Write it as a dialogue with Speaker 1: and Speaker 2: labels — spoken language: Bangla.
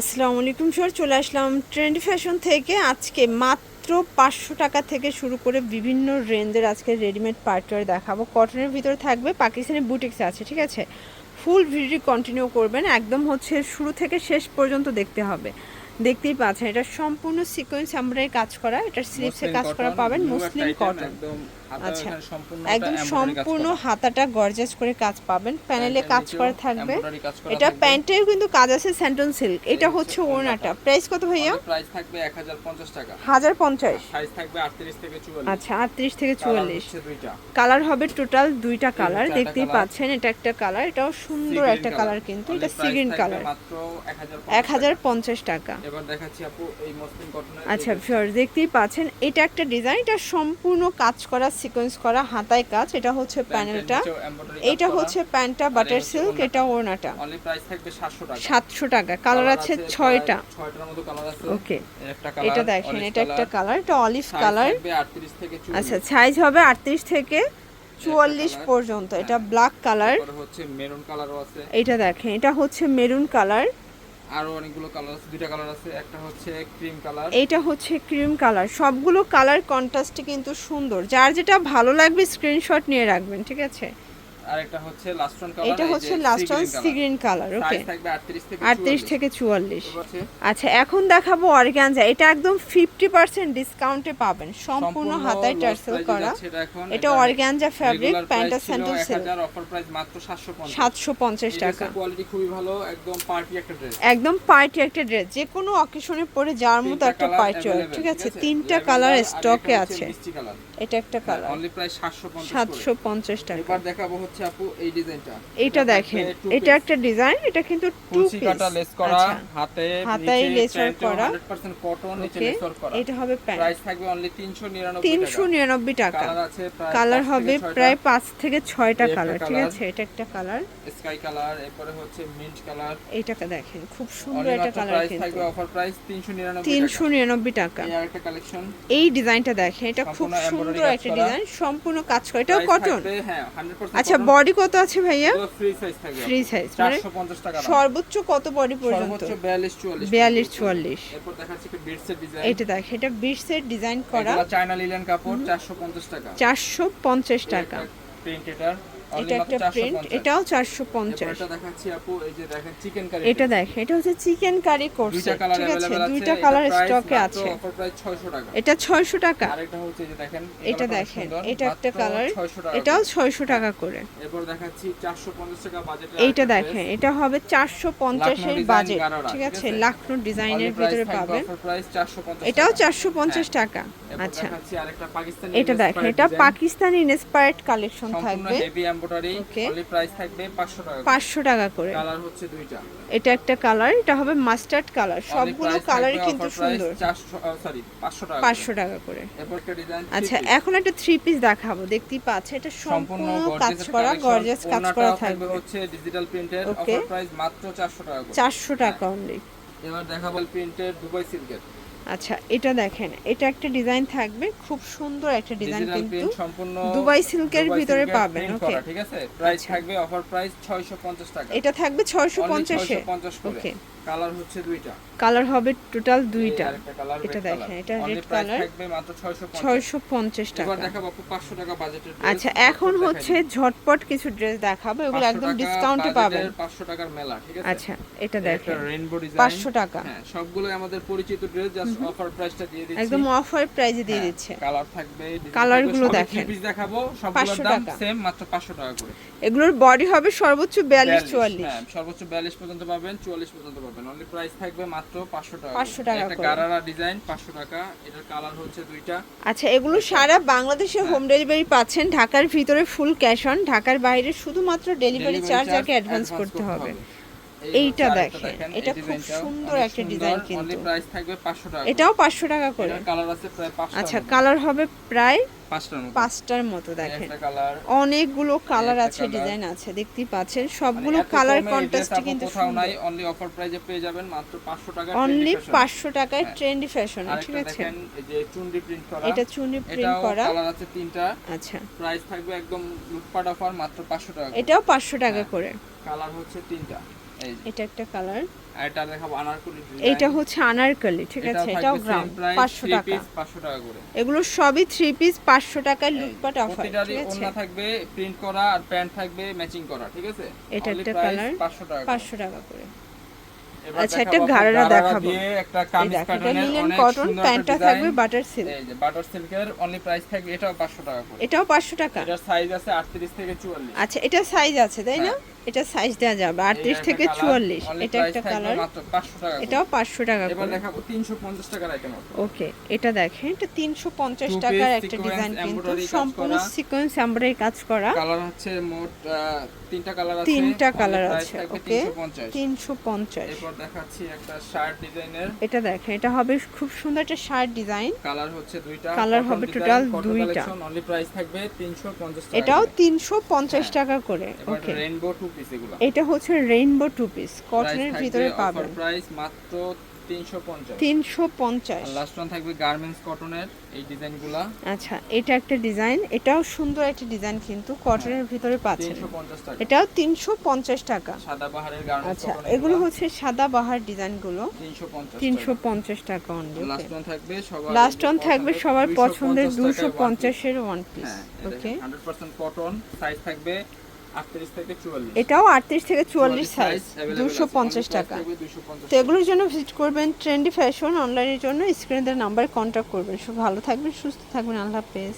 Speaker 1: আসসালামু আলাইকুম স্যার চলে আসলাম ট্রেন্ড ফ্যাশন থেকে। আজকে মাত্র পাঁচশো টাকা থেকে শুরু করে বিভিন্ন রেঞ্জের আজকে রেডিমেড পার্টওয়ার দেখাবো। কটনের ভিতরে থাকবে পাকিস্তানি বুটিক্স আছে ঠিক আছে? ফুল ভিডিও কন্টিনিউ করবেন একদম হচ্ছে শুরু থেকে শেষ পর্যন্ত দেখতে হবে। দেখতেই পাচ্ছেন এটা সম্পূর্ণ সিকোয়েন্স আমরা কাজ করা এটা স্লিপসে কাজ করা পাবেন মুসলিম কটন আচ্ছা। একদম সম্পূর্ণ হাতাটা গর্জাস করে কাজ পাবেন। প্যানেলে কাজ করা থাকবে। এটা প্যান্টেও কিন্তু কাজ আছে স্যান্টন সিল্ক এটা হচ্ছে ওড়নাটা। প্রাইস কত ভাইয়া?
Speaker 2: প্রাইস থাকবে 1050 টাকা।
Speaker 1: হাজার পঞ্চাশ।
Speaker 2: সাইজ থাকবে 38 থেকে 44
Speaker 1: আচ্ছা আটত্রিশ থেকে
Speaker 2: কালার
Speaker 1: চুয়াল্লিশ।
Speaker 2: হচ্ছে দুইটা।
Speaker 1: কালার হবে টোটাল দুইটা কালার দেখতেই পাচ্ছেন এটা একটা কালার এটাও সুন্দর একটা কালার কিন্তু এটা
Speaker 2: Only
Speaker 1: সি গ্রিন
Speaker 2: price থাকবে
Speaker 1: কালার
Speaker 2: মাত্র 1050
Speaker 1: এক হাজার পঞ্চাশ টাকা।
Speaker 2: এবার দেখাচ্ছি আপু এই মসলিন কটনের
Speaker 1: আচ্ছা ভিউয়ার দেখতেই পাচ্ছেন এটা একটা ডিজাইন এটা সম্পূর্ণ কাজ করা সিকোয়েন্স করা হাতায় কাজ এটা হচ্ছে প্যানেলটা এটা হচ্ছে প্যান্টটা বাটার সিল্ক এটা ওড়নাটা।
Speaker 2: অনলি প্রাইস থাকবে 700 টাকা।
Speaker 1: সাতশো টাকা। কালার আছে ছয়টা। ওকে
Speaker 2: এই একটা কালার
Speaker 1: এটা দেখেন এটা একটা কালার এটা অলিভ কালার
Speaker 2: থাকবে 38 থেকে 44
Speaker 1: আচ্ছা সাইজ হবে আটত্রিশ থেকে চুয়াল্লিশ। পর্যন্ত। এটা ব্ল্যাক কালার
Speaker 2: তারপরে হচ্ছে মেরুন কালারও আছে।
Speaker 1: এটা দেখেন এটা হচ্ছে মেরুন কালার
Speaker 2: আরও অনেকগুলো কালার আছে, দুইটা কালার আছে, একটা হচ্ছে ক্রিম কালার
Speaker 1: এটা হচ্ছে ক্রিম কালার সবগুলো কালার কন্ট্রাস্টে কিন্তু সুন্দর। যার যেটা ভালো লাগবে স্ক্রিনশট নিয়ে রাখবেন, ঠিক আছে?
Speaker 2: আর একটা হচ্ছে লাস্ট ওয়ান কালার
Speaker 1: এটা হচ্ছে last on sea green colour okay
Speaker 2: থাকবে 38 থেকে
Speaker 1: আটত্রিশ
Speaker 2: 44
Speaker 1: থেকে চুয়াল্লিশ। আচ্ছা এখন দেখাবো অর্গানজা। এটা একদম ফিফটি পার্সেন্ট ডিসকাউন্টে পাবেন। সম্পূর্ণ হাতায় টার্সেল করা।
Speaker 2: এটা
Speaker 1: অর্গানজা ফ্যাব্রিক প্যান্টা স্যান্ডেল
Speaker 2: 1000 অফার প্রাইস মাত্র 750
Speaker 1: সাতশো পঞ্চাশ টাকা।
Speaker 2: কোয়ালিটি খুবই ভালো একদম পার্টি একটা ড্রেস
Speaker 1: একদম পার্টি একটা ড্রেস যে কোনো অকেশনে পরে যাওয়ার মতো একটা পার্টি ঠিক আছে? তিনটা কালার স্টকে আছে। এটা একটা কালার
Speaker 2: অনলি প্রাইস 750
Speaker 1: সাতশো পঞ্চাশ টাকা।
Speaker 2: এবার দেখাবো হচ্ছে আপু এই ডিজাইনটা।
Speaker 1: এটা দেখেন এটা একটা ডিজাইন এটা কিন্তু টু পিস
Speaker 2: কাটা লেস করা
Speaker 1: আচ্ছা।
Speaker 2: হাতে
Speaker 1: lace work করা।
Speaker 2: 100% কটন নিচে লেস করা।
Speaker 1: এটা হবে প্যান্ট
Speaker 2: প্রাইস থাকবে অনলি 399
Speaker 1: তিনশো
Speaker 2: টাকা।
Speaker 1: নিরানব্বই টাকা।
Speaker 2: কালার আছে
Speaker 1: কালার হবে প্রায় পাঁচ থেকে ছয়টা কালার ঠিক আছে? এটা একটা কালার
Speaker 2: স্কাই কালার এরপরে হচ্ছে মিন্ট কালার
Speaker 1: এইটাকে দেখেন খুব সুন্দর একটা
Speaker 2: মাত্র
Speaker 1: কালার
Speaker 2: প্রাইস থাকবে অফার প্রাইস 399
Speaker 1: তিনশো
Speaker 2: টাকা। এই আরেকটা কালেকশন
Speaker 1: এই ডিজাইনটা দেখেন এটা খুব সুন্দর একটা ডিজাইন সম্পূর্ণ কাজ করে। এটাও কটন
Speaker 2: হ্যাঁ 100%
Speaker 1: আচ্ছা। বডি কত আছে ভাইয়া?
Speaker 2: ফ্রি সাইজ থাকে
Speaker 1: ফ্রি সাইজ মানে
Speaker 2: 450 টাকা
Speaker 1: সর্বোচ্চ কত বডি পর্যন্ত?
Speaker 2: সর্বোচ্চ 42 44
Speaker 1: বিয়াল্লিশ চুয়াল্লিশ।
Speaker 2: এরপর দেখাচ্ছি একটা বিটসের ডিজাইন
Speaker 1: এটা দেখ এটা বিটসের ডিজাইন করা।
Speaker 2: চায়না লিলেন কাপড় 450 টাকা।
Speaker 1: চারশো পঞ্চাশ টাকা।
Speaker 2: প্রিন্ট এটার।
Speaker 1: এটা একটা প্রিন্ট এটাও চারশো পঞ্চাশ।
Speaker 2: এটা দেখ
Speaker 1: এটা হচ্ছে চিকেন কারি
Speaker 2: কোর্স
Speaker 1: ঠিক আছে? দুইটা কালার স্টকে আছে। এটা ছয়শো টাকা। এটা দেখেন এটা একটা কালার এটাও ছয়শো টাকা করে। এইটা দেখেন এটা হবে চারশো পঞ্চাশের বাজেট ঠিক আছে? লাখনো ডিজাইনের ভিতরে পাবেন। এটাও চারশো পঞ্চাশ টাকা। আচ্ছা। এটা দেখেন এটা পাকিস্তানি ইন্সপায়ার্ড কালেকশন থাকবে।
Speaker 2: এমব্রয়ডারি অনলি প্রাইস থাকবে 500 টাকা
Speaker 1: পাঁচশো টাকা করে।
Speaker 2: কালার হচ্ছে দুইটা।
Speaker 1: এটা একটা কালার এটা হবে মাস্টার্ড কালার সবগুলো কালারই কিন্তু সুন্দর।
Speaker 2: সরি 500 টাকা
Speaker 1: পাঁচশো টাকা করে।
Speaker 2: এরপর একটা ডিজাইন
Speaker 1: আচ্ছা এখন একটা থ্রি পিস দেখাবো। দেখতেই পাচ্ছে এটা
Speaker 2: সম্পূর্ণ
Speaker 1: কাজ করা গর্জিয়াস কাজ করা থাকবে
Speaker 2: হচ্ছে ডিজিটাল প্রিন্টের অফার প্রাইস মাত্র 400 টাকা করে।
Speaker 1: চারশো টাকা অনলি
Speaker 2: এবার দেখাবো প্রিন্টের দুবাই সিল্কের
Speaker 1: আচ্ছা এটা দেখেন এটা একটা ডিজাইন থাকবে খুব সুন্দর একটা ডিজাইন কিন্তু
Speaker 2: সম্পূর্ণ
Speaker 1: দুবাই সিল্কের ভিতরে পাবেন ওকে
Speaker 2: ঠিক আছে? প্রাইস
Speaker 1: আচ্ছা।
Speaker 2: থাকবে অফার প্রাইস 650 টাকা।
Speaker 1: এটা থাকবে ছয়শো
Speaker 2: Only
Speaker 1: পঞ্চাশে
Speaker 2: 650 করে।
Speaker 1: ওকে
Speaker 2: কালার হচ্ছে দুইটা।
Speaker 1: কালার হবে টোটাল দুইটা। এটা দেখেন এটা রেড কালার
Speaker 2: থাকবে মাত্র 650
Speaker 1: ছয়শো পঞ্চাশ টাকা।
Speaker 2: এবার দেখাবো আপু 500 টাকা বাজেটের
Speaker 1: আচ্ছা এখন হচ্ছে ঝটপট কিছু ড্রেস দেখাবো এগুলো একদম ডিসকাউন্টে পাবেন।
Speaker 2: 500 টাকার মেলা ঠিক আছে?
Speaker 1: আচ্ছা এটা দেখেন।
Speaker 2: রেইনবো ডিজাইন
Speaker 1: পাঁচশো টাকা।
Speaker 2: হ্যাঁ সবগুলো আমাদের পরিচিত ড্রেস জাস্ট অফার প্রাইসটা দিয়ে দিচ্ছি।
Speaker 1: একদম অফার দিয়ে দিচ্ছে।
Speaker 2: কালার থাকবে থাকবে,
Speaker 1: গুলো দেখেন।
Speaker 2: piece দেখাবো সবগুলোর দাম। সেম মাত্র 500 টাকা করে।
Speaker 1: এগুলোর বডি হবে সর্বোচ্চ
Speaker 2: 42
Speaker 1: চুয়াল্লিশ।
Speaker 2: হ্যাঁ সর্বোচ্চ 42 পর্যন্ত পাবেন 44 পর্যন্ত পাবেন। অনলি প্রাইস থাকবে মাত্র 500 টাকা
Speaker 1: 500 টাকা
Speaker 2: গারারা ডিজাইন 500 টাকা। এটার কালার হচ্ছে দুইটা।
Speaker 1: আচ্ছা এগুলো সারা বাংলাদেশে
Speaker 2: হ্যাঁ।
Speaker 1: হোম ডেলিভারি পাচ্ছেন ঢাকার ভিতরে ফুল ক্যাশ অন ঢাকার বাইরে শুধুমাত্র ডেলিভারি চার্জ আগে অ্যাডভান্স করতে হবে। এইটা দেখেন, এটা খুব সুন্দর একটা ডিজাইন কিন্তু।
Speaker 2: প্রাইস থাকবে 500 টাকা
Speaker 1: এটাও পাঁচশো টাকা করে।
Speaker 2: কালার আছে প্রায় 5টা
Speaker 1: আচ্ছা কালার হবে প্রায়
Speaker 2: পাঁচটার মতো।
Speaker 1: দেখেন। অনেকগুলো কালার আছে ডিজাইন আছে দেখতেই পাচ্ছেন।
Speaker 2: মানে
Speaker 1: সবগুলো কালার কন্ট্রাস্টে কিন্তু
Speaker 2: নাই অনলি অফার প্রাইজে পেয়ে যাবেন মাত্র 500 টাকা
Speaker 1: অনলি পাঁচশো টাকায়
Speaker 2: হ্যাঁ।
Speaker 1: ট্রেন্ডি ফ্যাশনে ঠিক আছে?
Speaker 2: যে চুনরি প্রিন্ট করা।
Speaker 1: এটা চুনি প্রিন্ট করা।
Speaker 2: কালার আছে তিনটা।
Speaker 1: আচ্ছা।
Speaker 2: প্রাইস থাকবে একদম লুটপাট অফার মাত্র 500 টাকা
Speaker 1: এটাও পাঁচশো টাকা
Speaker 2: হ্যাঁ।
Speaker 1: করে।
Speaker 2: কালার হচ্ছে তিনটা।
Speaker 1: এটা একটা কালার।
Speaker 2: আর এটা দেখাবো আনারকলি
Speaker 1: এটা হচ্ছে আনারকলি ঠিক আছে? এটাও গ্রাম পাঁচশো টাকা।
Speaker 2: পাঁচশো টাকা করে।
Speaker 1: এগুলো সবই থ্রি পিস পাঁচশো টাকায়
Speaker 2: এই,
Speaker 1: লুটপাট অফার ঠিক আছে?
Speaker 2: ওড়না থাকবে প্রিন্ট করা আর প্যান্ট থাকবে ম্যাচিং করা ঠিক আছে?
Speaker 1: এটা একটা কালার
Speaker 2: 500 টাকা করে।
Speaker 1: পাঁচশো টাকা করে। আচ্ছা, একটা ঘাড়ারা দেখাবো।
Speaker 2: একটা কামিজ
Speaker 1: এটা কটন প্যান্টটা থাকবে বাটার সিল্ক
Speaker 2: এই যে বাটার সিল্কের অনলি প্রাইস থাকবে এটাও 500 টাকা করে।
Speaker 1: এটাও পাঁচশো টাকা?
Speaker 2: এটার সাইজ আছে 38 থেকে 44
Speaker 1: আচ্ছা এটা সাইজ আছে তাই না? এটা সাইজ দেওয়া যাবে আটত্রিশ থেকে চুয়াল্লিশ। এটা একটা কালার
Speaker 2: মাত্র 500 টাকা
Speaker 1: এটাও
Speaker 2: এবার দেখাবো 350 টাকার আইটেম
Speaker 1: ওকে এটা দেখেন এটা তিনশো পঞ্চাশ
Speaker 2: Two
Speaker 1: টাকার একটা ডিজাইন কিন্তু। সম্পূর্ণ। সিকোয়েন্স এমব্রয়ডারি কাজ করা।
Speaker 2: কালার হচ্ছে মোট তিনটা কালার আছে।
Speaker 1: তিনটা কালার আছে ওকে?
Speaker 2: 350
Speaker 1: তিনশো পঞ্চাশ।
Speaker 2: এরপর দেখাচ্ছি একটা শার্ট ডিজাইনের
Speaker 1: এটা দেখেন এটা হবে খুব সুন্দর একটা শার্ট ডিজাইন
Speaker 2: কালার হচ্ছে দুইটা কালার
Speaker 1: হবে
Speaker 2: টোটাল
Speaker 1: দুইটা।
Speaker 2: অনলি প্রাইস থাকবে 350 টাকা
Speaker 1: এটাও
Speaker 2: করে।
Speaker 1: তিনশো পঞ্চাশ
Speaker 2: হ্যাঁ।
Speaker 1: টাকা করে ওকে
Speaker 2: রেইনবো টু পিস এগুলো
Speaker 1: এটা হচ্ছে রেইনবো টু পিস কটনের ভিতরে পাবেন
Speaker 2: প্রাইস মাত্র 350
Speaker 1: তিনশো পঞ্চাশ।
Speaker 2: লাস্ট ওয়ান থাকবে গার্মেন্টস কটনের এই ডিজাইনগুলা।
Speaker 1: আচ্ছা এটা একটা ডিজাইন। এটাও সুন্দর একটা ডিজাইন কিন্তু কটনের ভিতরে পাচ্ছেন।
Speaker 2: 350 টাকা।
Speaker 1: এটাও তিনশো পঞ্চাশ টাকা।
Speaker 2: সাদা গার্মেন্টস
Speaker 1: আচ্ছা এগুলো। হচ্ছে সাদা বাহার ডিজাইনগুলো।
Speaker 2: 350
Speaker 1: তিনশো পঞ্চাশ টাকা। অনলি
Speaker 2: লাস্ট ওয়ান থাকবে সবার
Speaker 1: লাস্ট অন থাকবে সবার পছন্দের
Speaker 2: 250
Speaker 1: দুশো। পঞ্চাশের ওয়ান পিস
Speaker 2: হ্যাঁ
Speaker 1: ওকে
Speaker 2: কটন সাইজ থাকবে
Speaker 1: এটাও আটত্রিশ থেকে চুয়াল্লিশ সাইজ দুশো পঞ্চাশ টাকা। তো এগুলোর জন্য ভিজিট করবেন ট্রেন্ডি ফ্যাশন অনলাইনের জন্য স্ক্রিনের নাম্বারে কন্ট্যাক্ট করবেন। সব ভালো থাকবেন সুস্থ থাকবেন আল্লাহ হাফেজ।